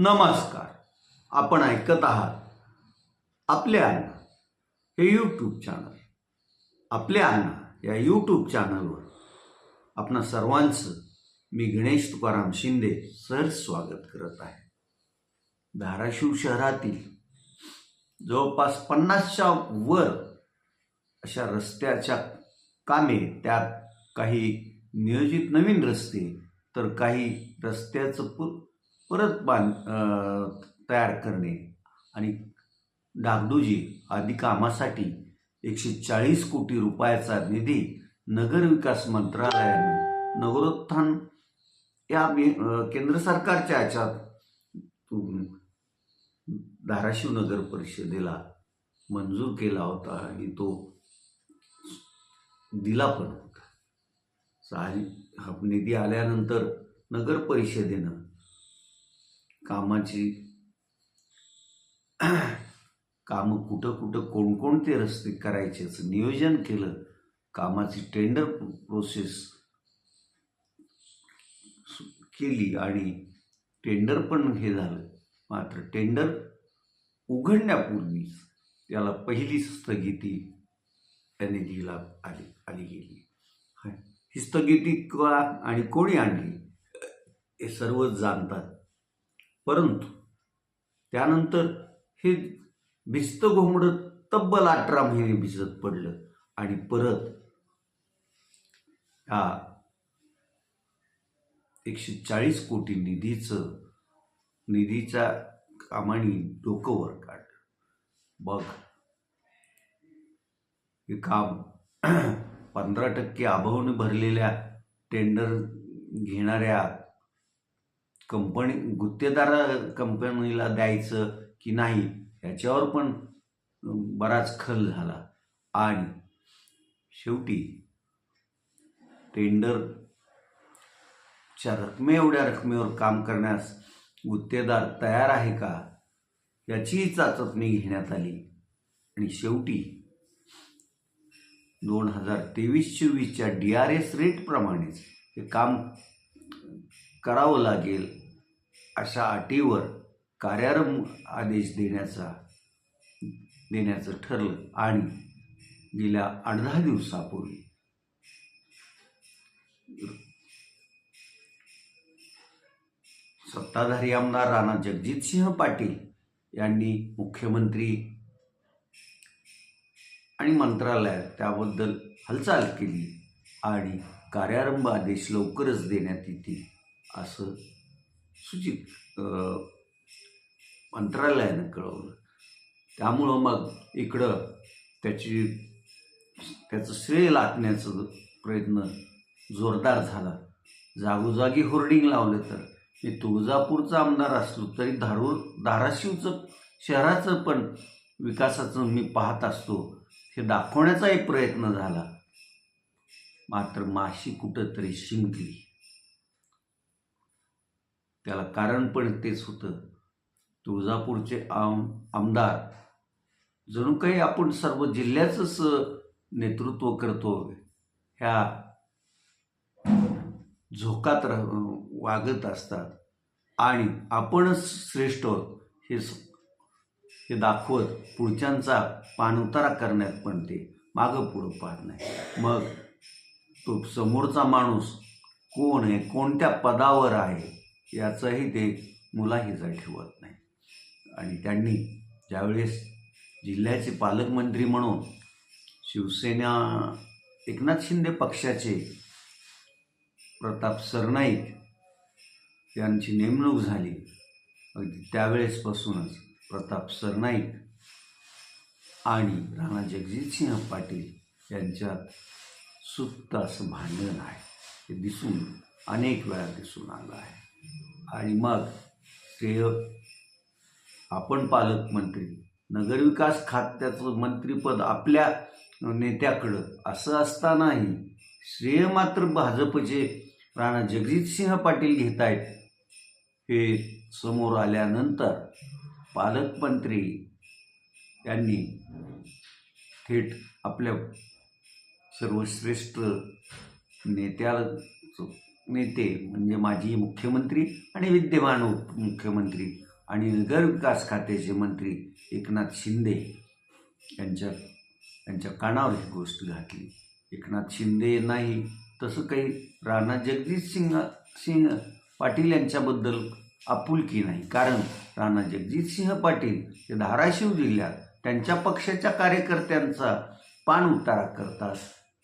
नमस्कार. आपण ऐकत आहात आपले अण्णा हे यूट्यूब चॅनल आपले अण्णा या यूट्यूब चॅनलवर आपणा सर्वांचं मी गणेश तुकाराम शिंदे सर स्वागत करत आहे. धाराशिव शहरातील जवळपास पन्नासच्या वर अशा रस्त्याच्या कामे त्यात काही नियोजित नवीन रस्ते तर काही रस्त्याचं पु परत बांध तयार करणे आणि डागडुजी आदी कामासाठी एकशे चाळीस कोटी रुपयाचा निधी नगरविकास मंत्रालयानं नगरोत्थान या केंद्र सरकारच्या याच्यात धाराशिव नगर परिषदेला मंजूर केला होता आणि तो दिला पण होता. सारी निधी आल्यानंतर नगर परिषदेनं कामाची कामं कुठं कुठं कोणकोणते रस्ते करायचे असं नियोजन केलं कामाची टेंडर प्रोसेस केली आणि टेंडर पण हे झालं. मात्र टेंडर उघडण्यापूर्वीच त्याला पहिली स्थगिती त्याने दिला आली आली गेली. ही स्थगिती का आणि कोणी आणली हे सर्वच जाणतात. परंतु त्यानंतर हे भिजतं घोंगडं तब्बल अठरा महिने भिजत पडलं आणि परत ह्या एकशे चाळीस कोटी निधीचं निधीच्या कामाने डोकं वर काढलं. बघ हे काम पंधरा टक्के अभावने भरलेल्या टेंडर घेणाऱ्या कंपनी गुत्तेदार कंपनीला द्यायचं की नाही याच्यावर पण बराच खल झाला. आणि शेवटी टेंडरच्या रकमे एवढ्या रकमेवर काम करण्यास गुत्तेदार तयार आहे का याचीही चाचपणी घेण्यात आली. आणि शेवटी दोन हजार तेवीस चोवीसच्या डी आर एस रेटप्रमाणेच हे काम करावं लागेल अशा अटीवर कार्यारंभ आदेश देण्याचा देण्याचं ठरलं. आणि गेल्या आठ दहा दिवसापूर्वी सत्ताधारी आमदार राणा जगजितसिंह पाटील यांनी मुख्यमंत्री आणि मंत्रालयात त्याबद्दल हालचाल केली आणि कार्यारंभ आदेश लवकरच देण्यात येतील असं सूचित मंत्रालयानं कळवलं. त्यामुळं मग इकडं त्याची त्याचं श्रेय लाटण्याचं प्रयत्न जोरदार झाला. जागोजागी होर्डिंग लावले तर. मी तुळजापूरचा आमदार असलो तरी धारूर धाराशिवचं शहराचं पण विकासाचं मी पाहत असतो. हे दाखवण्याचाही प्रयत्न झाला. मात्र माशी कुठंतरी शिंकली. त्याला कारण पण तेच होतं. तुळजापूरचे आम आमदार जणू काही आपण सर्व जिल्ह्याचंच नेतृत्व करतो. ह्या झोकात राह वागत असतात. आणि आपणच श्रेष्ठ आहोत हे हे दाखवत पुढच्यांचा पाणउतारा करण्यात पण ते मागं पुढं पाहत नाही. मग तो समोरचा माणूस कोण आहे कोणत्या पदावर आहे याचाही ते मुलाहिजा ठेवत नाही. आणि त्यांनी ज्यावेळेस जिल्ह्याचे पालकमंत्री म्हणून शिवसेना एकनाथ शिंदे पक्षाचे प्रताप सरनाईक यांची नेमणूक झाली. अगदी त्यावेळेसपासूनच प्रताप सरनाईक आणि राणा जगजितसिंह पाटील यांच्यात सुप्त असं भांडण आहे. हे दिसून अनेक वेळा दिसून आलं आहे. आणि मग श्रेय आपण पालकमंत्री नगरविकास खात्याचं मंत्रीपद आपल्या नेत्याकडं असं असतानाही श्रेय मात्र भाजपचे राणा जगजितसिंह पाटील घेत आहेत हे समोर आल्यानंतर पालकमंत्री यांनी थेट आपल्या सर्वश्रेष्ठ नेत्याला नेते म्हणजे माजी मुख्यमंत्री आणि विद्यमान उपमुख्यमंत्री आणि नगरविकास खात्याचे मंत्री एकनाथ शिंदे यांच्या त्यांच्या कानावर ही गोष्ट घातली. एकनाथ शिंदे नाही तसं काही राणा जगजित सिंग सिंग पाटील यांच्याबद्दल आपुलकी नाही. कारण राणा जगजित सिंह पाटील हे धाराशिव जिल्ह्यात त्यांच्या पक्षाच्या कार्यकर्त्यांचा पाणउतारा करतात.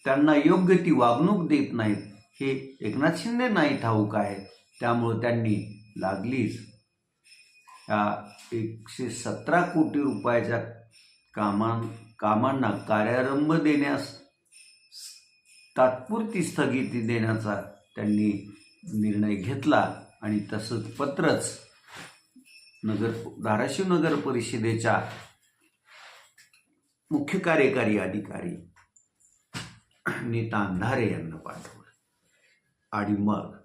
त्यांना योग्य ती वागणूक देत नाहीत. हे एकनाथ शिंदे नाही ठाऊक आहे त्यामुळं त्यांनी लागलीच. या एकशे सतरा कोटी रुपयाच्या कामां कामांना कार्यारंभ देण्यास तात्पुरती स्थगिती देण्याचा त्यांनी निर्णय घेतला आणि तसंच पत्रच नगर धाराशिव नगर परिषदेच्या मुख्य कार्यकारी अधिकारी नीता अंधारे यांना पाठवलं. आणि मग?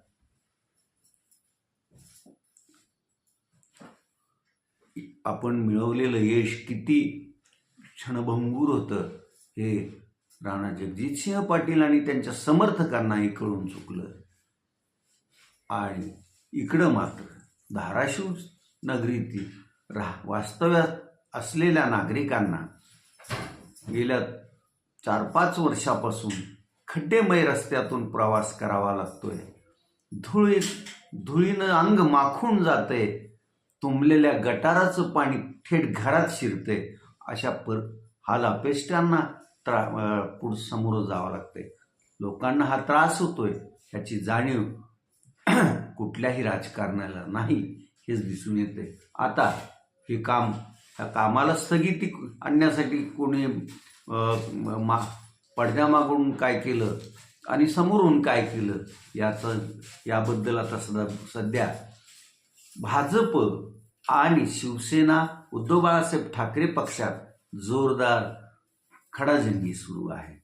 आपण मिळवलेलं यश किती क्षणभंगूर होतं हे राणा जगजितसिंह पाटील आणि त्यांच्या समर्थकांनाही कळून चुकलं. आणि इकडं मात्र धाराशिव नगरीतील राह वास्तव्यात असलेल्या नागरिकांना गेल्या चार पाच वर्षापासून खड्डेमय रस्त्यातून प्रवास करावा लागतोय. धुळी धुळीनं अंग माखून जाते तुंबलेल्या गटाराचं पाणी थेट घरात शिरते अशा पर हाल अपेष्टांना त्रा पुढ पुढं समोरं जावं लागते लोकांना हा त्रास होतोय. याची जाणीव कुठल्याही राजकारणाला नाही हेच दिसून येते आता हे काम ह्या कामाला स्थगिती आणण्यासाठी कोणी मा पडद्यामागून काय केलं आणि समोरून काय केलं याचं याबद्दल आता सध्या सध्या भाजप आणि शिवसेना उद्धव बाळासाहेब ठाकरे पक्षात जोरदार खडाजंगी सुरू आहे.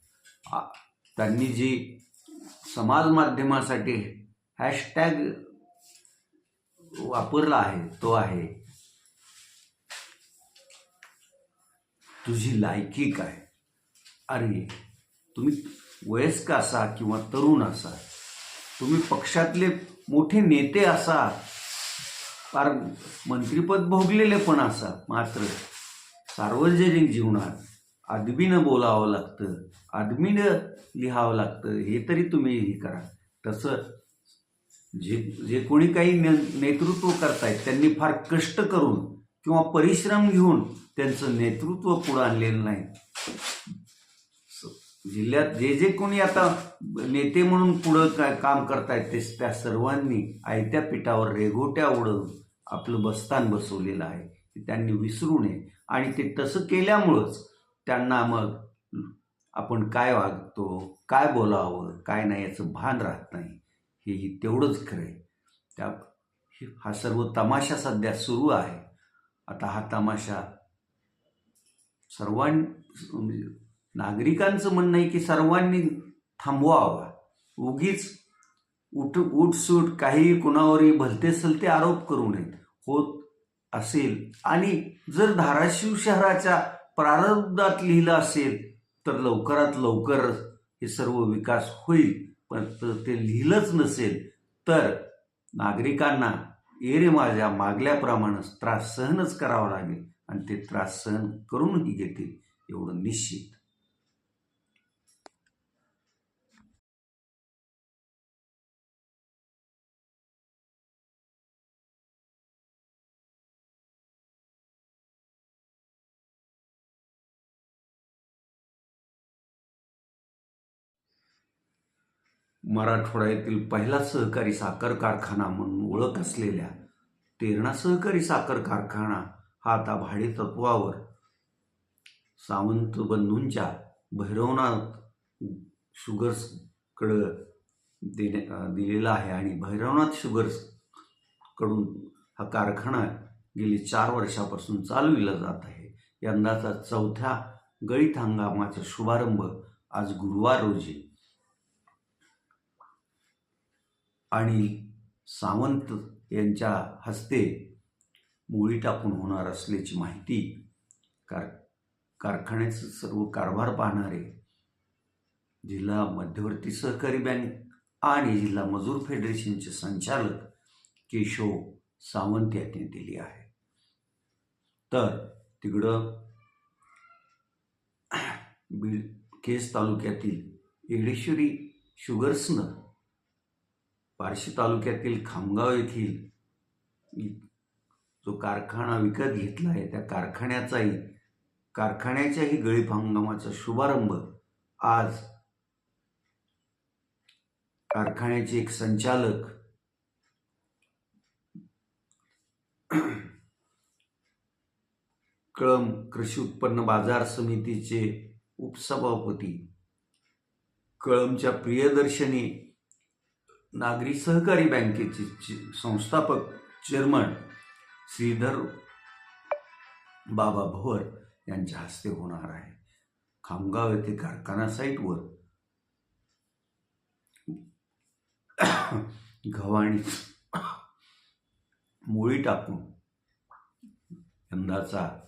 त्यांनी जी समाज माध्यमासाठी हॅशटॅग वापरला आहे तो आहे तुझी लायकी काय? अरे तुम्ही वयस्क असा किंवा तरुण असा तुम्ही पक्षातले मोठे नेते असा फार मंत्रिपद भोगलेले पण असा मात्र सार्वजनिक जीवनात आदमीनं बोलावं लागतं आदमीनं लिहावं लागतं हे तरी तुम्ही हे करा. तसं जे जे कोणी काही ने नेतृत्व करतायत त्यांनी फार कष्ट करून किंवा परिश्रम घेऊन त्यांचं नेतृत्व पुढं आणलेलं नाही. जिल्ह्यात जे जे कोणी आता नेते म्हणून पुढं काय काम करतायत ते त्या सर्वांनी आयत्या पिठावर रेघोट्या उडवून आपलं बस्तान बसवलेलं आहे ते त्यांनी विसरू नये. आणि ते तसं केल्यामुळंच त्यांना मग आपण काय वागतो काय बोलावं काय नाही याचं भान राहत नाही हेही तेवढंच खरं आहे त्या हा सर्व तमाशा सध्या सुरू आहे. आता हा तमाशा सर्वां म्हणजे नागरिकांचं म्हणणं आहे की सर्वांनी थांबवावा. उगीच उठ उठसूट काही कुणावरही भलते सलते आरोप करू नयेत. होत असेल आणि जर धाराशिव शहराच्या प्रारब्धात लिहिलं असेल तर लवकरात लवकर हे सर्व विकास होईल. पण ते लिहिलंच नसेल तर नागरिकांना एरे माझ्या मागल्याप्रमाणे त्रास सहनच करावा लागेल आणि ते त्रास सहन करूनही घेतील एवढं निश्चित. मराठवाड्यातील येथील पहिला सहकारी साखर कारखाना म्हणून ओळख असलेल्या तेरणा सहकारी साखर कारखाना हा आता भाडे तत्वावर सावंत बंधूंच्या भैरवनाथ शुगर्सकडं देण्या दिलेला आहे आणि भैरवनाथ शुगर्सकडून हा कारखाना गेली चार वर्षापासून चालविला जात आहे. यंदाचा चौथ्या गळीत हंगामाचा शुभारंभ आज गुरुवार रोजी आणि सावंत यांच्या हस्ते मुळी टाकून होणार असल्याची माहिती कार कारखान्याचं सर्व कारभार पाहणारे जिल्हा मध्यवर्ती सहकारी बँक आणि जिल्हा मजूर फेडरेशनचे संचालक केशव सावंत यांनी दिली आहे. तर तिकडं बीड केस तालुक्यातील येडेश्वरी शुगर्सनं बार्शी तालुक्यातील खामगाव येथील जो कारखाना विकत घेतला आहे त्या कारखान्याचाही कारखान्याच्याही गळीप हंगामाचा शुभारंभ आज कारखान्याचे एक संचालक कळम कृषी उत्पन्न बाजार समितीचे उपसभापती कळमच्या प्रियदर्शनी नागरी सहकारी बँकेचे चे- संस्थापक चेअरमन श्रीधर बाबा भोवर यांच्या हस्ते होणार आहे. खामगाव येथे कारखाना साईटवर गव्हाणी मुळी टाकून यंदाचा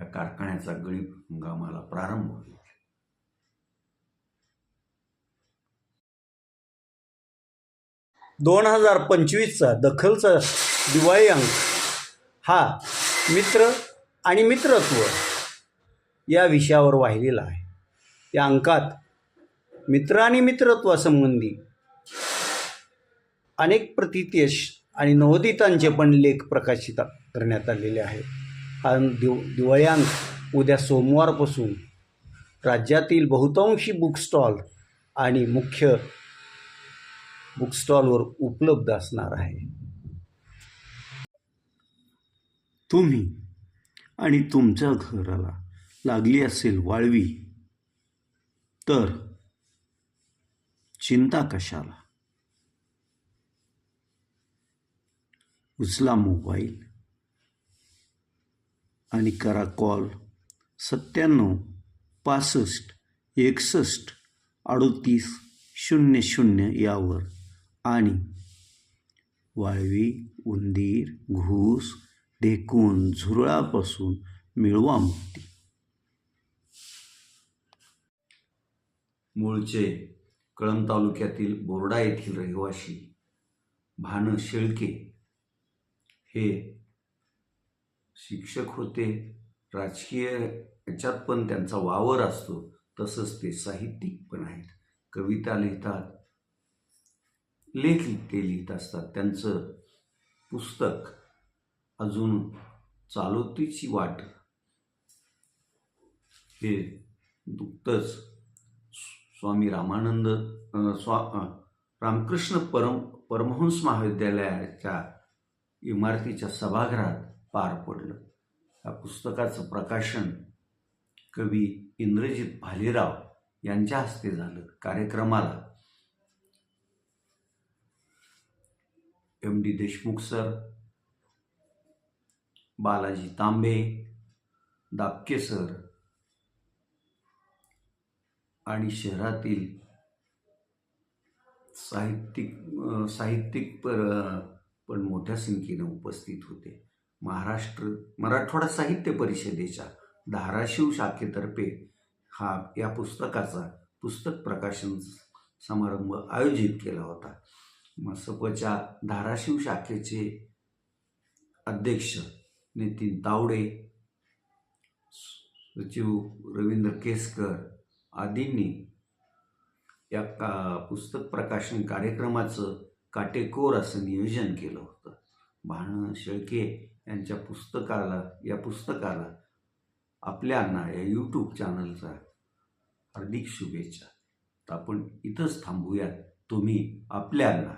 या कारखान्याचा गळीत हंगामाला प्रारंभ होईल. दोन हजार पंचवीसचा दखलचा दिवाळी अंक हा मित्र आणि मित्रत्व या विषयावर वाहिलेला आहे. या अंकात मित्र आणि मित्रत्वासंबंधी अनेक प्रतितेश आणि नवोदितांचे पण लेख प्रकाशित करण्यात आलेले आहेत. हा दिव दिवाळी अंक उद्या सोमवारपासून राज्यातील बहुतांशी बुक स्टॉल आणि मुख्य बुक स्टॉलवर उपलब्ध असणार आहे. तुम्ही आणि तुमच्या घराला लागली असेल वाळवी तर चिंता कशाला? उचला मोबाईल आणि करा कॉल सत्त्याण्णव पासष्ट एकसष्ट अडोतीस शून्य शून्य यावर. आणि वाळवी उंदीर घूस ढेकून झुरळापासून मिळवा मुक्ती. मूळचे कळंब तालुक्यातील बोर्डा येथील रहिवासी भान शेळके हे शिक्षक होते. राजकीय याच्यात पण त्यांचा वावर असतो. तसंच ते साहित्यिक पण आहेत. कविता लिहितात. लेख ते लिहित असतात. त्यांचं पुस्तक अजून चालवतीची वाट हे नुकतंच स्वामी रामानंद स्वा रामकृष्ण परम परमहंस महाविद्यालयाच्या इमारतीच्या सभागृहात पार पडलं. या पुस्तकाचं प्रकाशन कवी इंद्रजित भालेराव यांच्या हस्ते झालं. कार्यक्रमाला M D Deshmukh sir Balaji Tambe Dapke sir आणि शहरातील साहित्यिक साहित्यिक पर पण मोठ्या संख्येने उपस्थित होते. महाराष्ट्र मराठवाडा साहित्य परिषदेच्या धाराशिव शाखेतर्फे हा या पुस्तकाचा पुस्तक प्रकाशन समारंभ आयोजित केला होता. मसपच्या धाराशिव शाखेचे अध्यक्ष नितीन तावडे सचिव रवींद्र केसकर आदींनी या का पुस्तक प्रकाशन कार्यक्रमाचं काटेकोर असं नियोजन केलं होतं. भाण शेळके यांच्या पुस्तकाला या पुस्तकाला आपल्यांना या यूट्यूब चॅनलचा हार्दिक शुभेच्छा. तर आपण इथंच थांबूयात. तुम्ही आपल्यांना